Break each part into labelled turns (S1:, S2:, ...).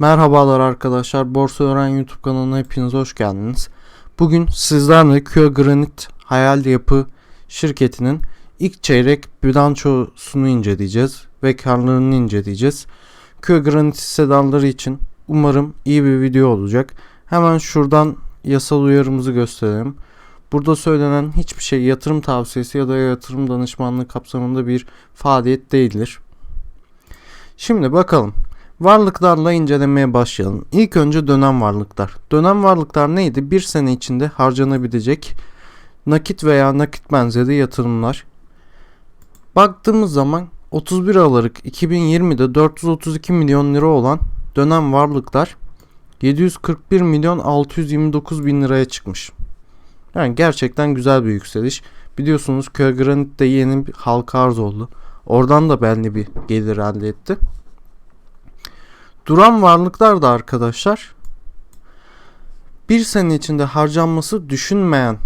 S1: Merhabalar arkadaşlar. Borsa Öğren YouTube kanalına hepiniz hoş geldiniz. Bugün sizlerle Kyo Granit Hayal Yapı şirketinin ilk çeyrek bilançosunu inceleyeceğiz ve karlarını inceleyeceğiz. Kyo Granit hissedarları için umarım iyi bir video olacak. Hemen şuradan yasal uyarımızı gösterelim. Burada söylenen hiçbir şey yatırım tavsiyesi ya da yatırım danışmanlığı kapsamında bir faaliyet değildir. Şimdi bakalım. Varlıklarla incelemeye başlayalım. İlk önce dönem varlıklar. Dönem varlıklar neydi? Bir sene içinde harcanabilecek nakit veya nakit benzeri yatırımlar. Baktığımız zaman 31 Aralık 2020'de 432 milyon lira olan dönem varlıklar 741 milyon 629 bin liraya çıkmış. Yani gerçekten güzel bir yükseliş. Biliyorsunuz Köy Granit'te yeni bir halka arz oldu. Oradan da belli bir gelir elde etti. Duran varlıklar da arkadaşlar bir sene içinde harcanması düşünmeyen,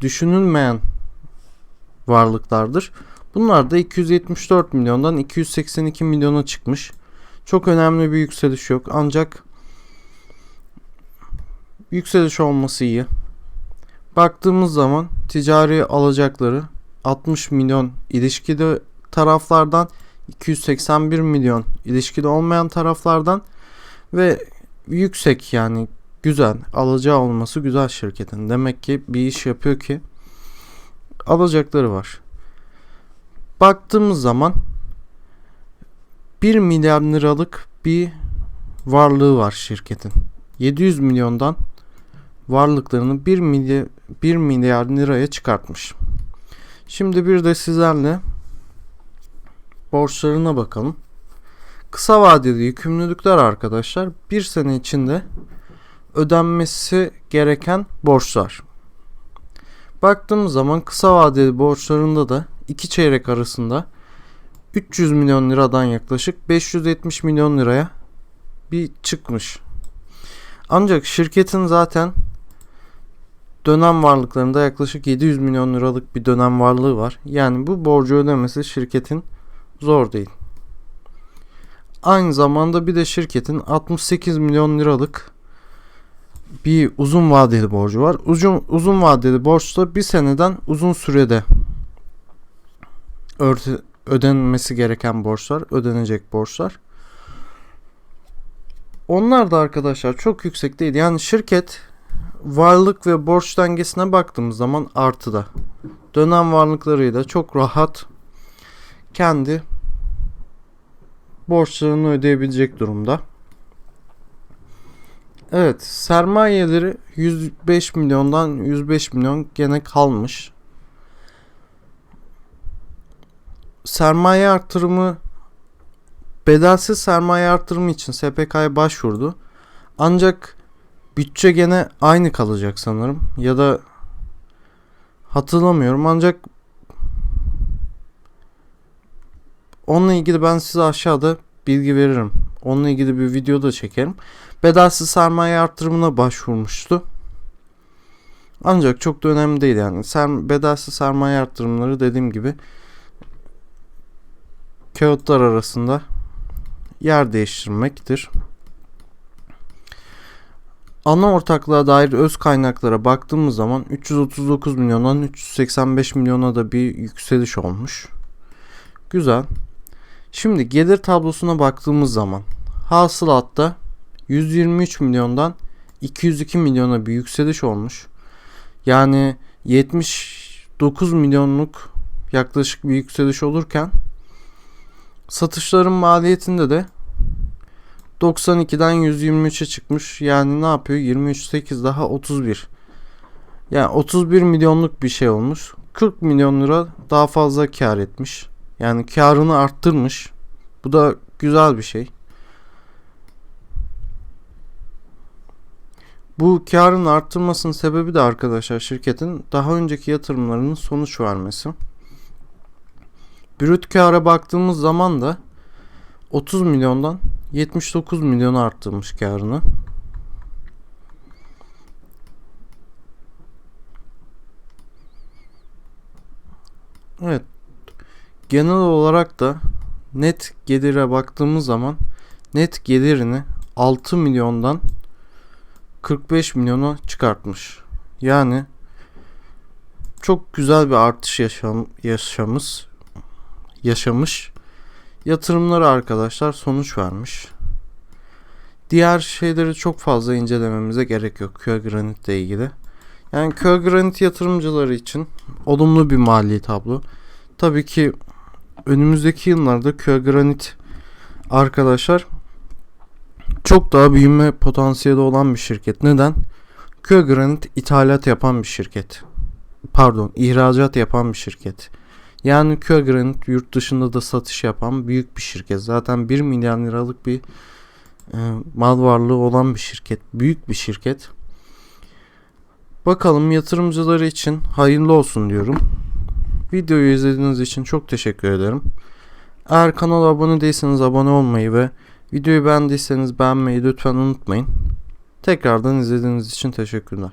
S1: düşünülmeyen varlıklardır. Bunlar da 274 milyondan 282 milyona çıkmış. Çok önemli bir yükseliş yok ancak yükseliş olması iyi. Baktığımız zaman ticari alacakları 60 milyon ilişkili taraflardan 281 milyon ilişkili olmayan taraflardan ve yüksek yani güzel alacağı olması güzel şirketin. Demek ki bir iş yapıyor ki alacakları var. Baktığımız zaman 1 milyar liralık bir varlığı var şirketin. 700 milyondan varlıklarını 1 milyar 1 milyar liraya çıkartmış. Şimdi bir de sizlerle borçlarına bakalım. Kısa vadeli yükümlülükler arkadaşlar bir sene içinde ödenmesi gereken borçlar. Baktığımız zaman kısa vadeli borçlarında da iki çeyrek arasında 300 milyon liradan yaklaşık 570 milyon liraya bir çıkmış. Ancak şirketin zaten dönem varlıklarında yaklaşık 700 milyon liralık bir dönem varlığı var. Yani bu borcu ödemesi şirketin zor değil. Aynı zamanda bir de şirketin 68 milyon liralık bir uzun vadeli borcu var. Uzun uzun vadeli borçta bir seneden uzun sürede örtü, ödenmesi gereken borçlar, ödenecek borçlar. Onlar da arkadaşlar çok yüksek değil. Yani şirket varlık ve borç dengesine baktığımız zaman artıda. Dönem varlıklarıyla çok rahat kendi borçlarını ödeyebilecek durumda. Evet, sermayeleri 105 milyondan 105 milyon gene kalmış. Sermaye artırımı bedelsiz sermaye artırımı için SPK'ya başvurdu. Ancak bütçe gene aynı kalacak sanırım ya da hatırlamıyorum ancak Onunla ilgili ben size aşağıda bilgi veririm. Onunla ilgili bir video da çekerim. Bedelsiz sermaye artırımına başvurmuştu. Ancak çok da önemli değil yani. Ser, bedelsiz sermaye artırımları dediğim gibi kağıtlar arasında yer değiştirmektir. Ana ortaklığa dair öz kaynaklara baktığımız zaman 339 milyondan 385 milyona da bir yükseliş olmuş. Güzel. Şimdi gelir tablosuna baktığımız zaman hasılatta 123 milyondan 202 milyona bir yükseliş olmuş. Yani 79 milyonluk yaklaşık bir yükseliş olurken satışların maliyetinde de 92'den 123'e çıkmış. Yani ne yapıyor? 23 8 daha 31. Yani 31 milyonluk bir şey olmuş. 40 milyon lira daha fazla kar etmiş. Yani karını arttırmış. Bu da güzel bir şey. Bu karın arttırmasının sebebi de arkadaşlar şirketin daha önceki yatırımlarının sonuç vermesi. Brüt kâra baktığımız zaman da 30 milyondan 79 milyona arttırmış karını. Evet. Genel olarak da net gelire baktığımız zaman net gelirini 6 milyondan 45 milyona çıkartmış. Yani çok güzel bir artış yaşam, yaşamış yaşamış. Yatırımları arkadaşlar sonuç vermiş. Diğer şeyleri çok fazla incelememize gerek yok Köy Granit ile ilgili. Yani Köy Granit yatırımcıları için olumlu bir mali tablo. Tabii ki önümüzdeki yıllarda Köy Granit arkadaşlar çok daha büyüme potansiyeli olan bir şirket. Neden? Köy Granit ithalat yapan bir şirket. Pardon, ihracat yapan bir şirket. Yani Köy Granit yurt dışında da satış yapan büyük bir şirket. Zaten 1 milyar liralık bir e, mal varlığı olan bir şirket. Büyük bir şirket. Bakalım yatırımcıları için hayırlı olsun diyorum. Videoyu izlediğiniz için çok teşekkür ederim. Eğer kanala abone değilseniz abone olmayı ve videoyu beğendiyseniz beğenmeyi lütfen unutmayın. Tekrardan izlediğiniz için teşekkürler.